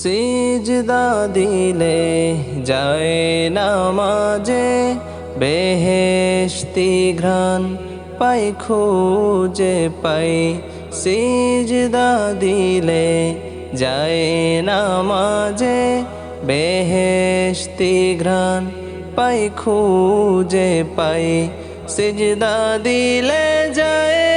সিজদা দিলে যায় নামাজে বেহেশতি ঘ্রাণ পাই, খুঁজে পাই। সিজদা দিলে যায় নামাজে বেহেশতি ঘ্রাণ পাই, খুঁজে পাই। সিজদা দিলে যায়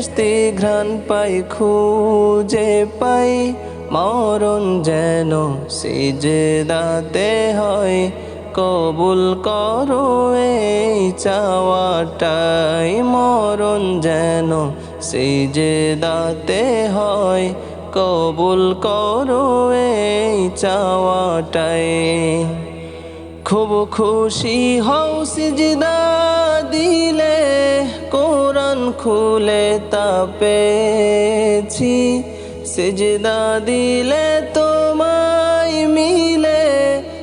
বেহেশতি ঘ্রাণ পাই, খুঁজে পাই। মরণ যেন সিজদাতে হয়। কবুল করো এই চাওয়াটাই, মরণ যেন সিজদাতে হয়। কবুল করো এই চাওয়াটাই। খুব খুশি হও সিজদা দিলে খুলে তা পেয়েছি সিজদা দিলে তোমায় মিলে,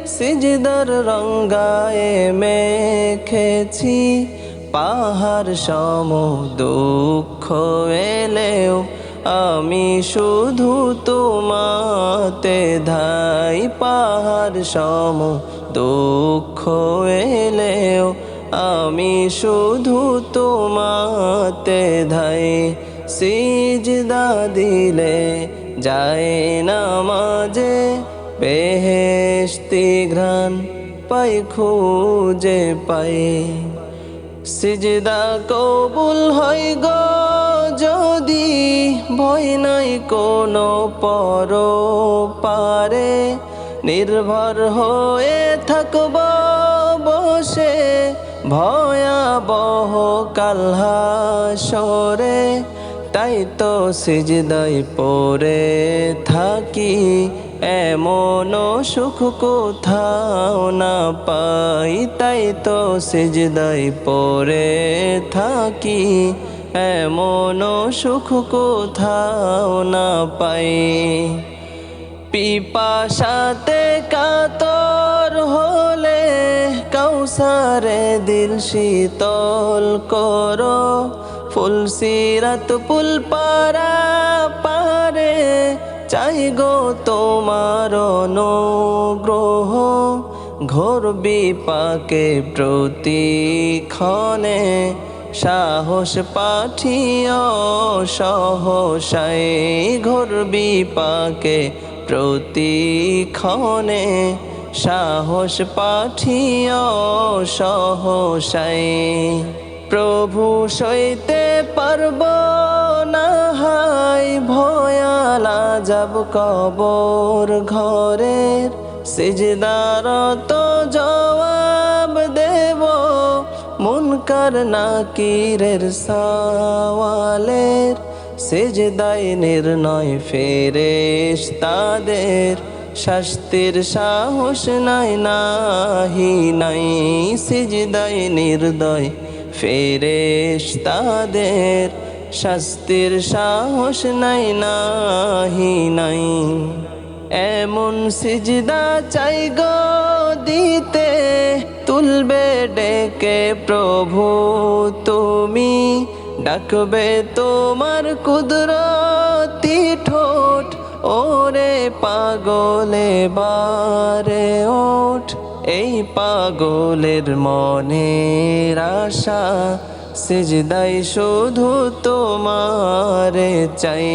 সিজদার রঙ্গায়ে মেখেছি। পাহাড় সম দুঃখ এলেও আমি শুধু তোমাতে ধাই। পাহাড় সম দুঃখ এলেও আমি শুধু তোমাতে ধাই সিজদা দিলে যায় নামাজে। বেহেশতি ঘ্রাণ পাই, খুঁজে পাই। সিজদা কবুল হয় গো, যদি ভয় নাই কোনো পর পারে নির্ভর হয়ে থাকব বসে ভয়াবহ কালহাসরে তাই তো সিজদাই পরে থাকি। এমন সুখ কোথাও না পাই, তাই তো সিজদাই পরে থাকি। এমন সুখ কোথাও না পাই। পিপাসাতে হলে কৌসারে দিল শীতল করো, ফুল সিরাত পুল পারা পারে চাই গো তোমার অনুগ্রহ, ঘোর বিপাকে প্রতিক্ষণে। সাহস পাঠিও সহসাই, ঘোর বিপাকে প্রতিক্ষণে। সাহস পাঠিও সহসাই। প্রভু সইতে পারব না হাই, ভয়ালা যাব কবর ঘরের। সিজদার তো জবাব দেব মুনকার নাকিরের সওয়ালের। সেজদাই নির্ণয় ফেরেশ তাদের শাস্তির সাহস নাই, নাহি নাই সিজদাই নির্দয় ফেরেশ তাদের শাস্তির সাহস নাই, নাহি নাই, এমন সিজদা চাই গো দিতে। তুলবে ডেকে প্রভু, তুমি ডাকবে তোমার কুদরতি। ওরে পাগলে বারে ওঠ। এই পাগলের মনের আশা, সিজদাই শুধু তোমারে চাই।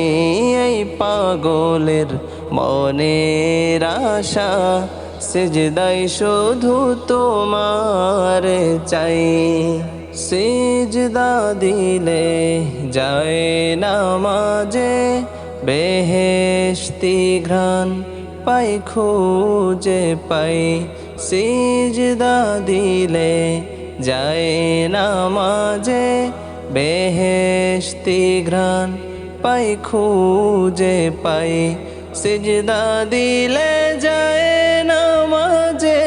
এই পাগলের মনের আশা, সিজদাই শুধু তোমারে চাই। সিজদা দিলে যায় নামাজে বেহেশতি ঘ্রাণ পাই, খুঁজে পাই। সিজদা দিলে যায় নামাজে। বেহেশতি ঘ্রাণ পাই, খুঁজে পাই। সিজদা দিলে যায় নামাজে।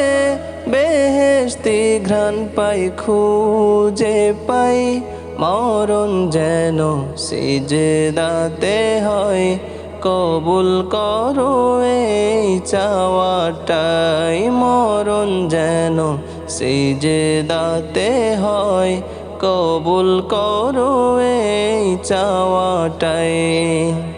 বেহেশতি ঘ্রাণ পাই, খুঁজে পাই। মরণ যেন সিজদাতে হয়, কবুল করো এই চাওয়াটাই। মরণ যেন সিজদাতে হয়, কবুল করো এই চাওয়াটাই।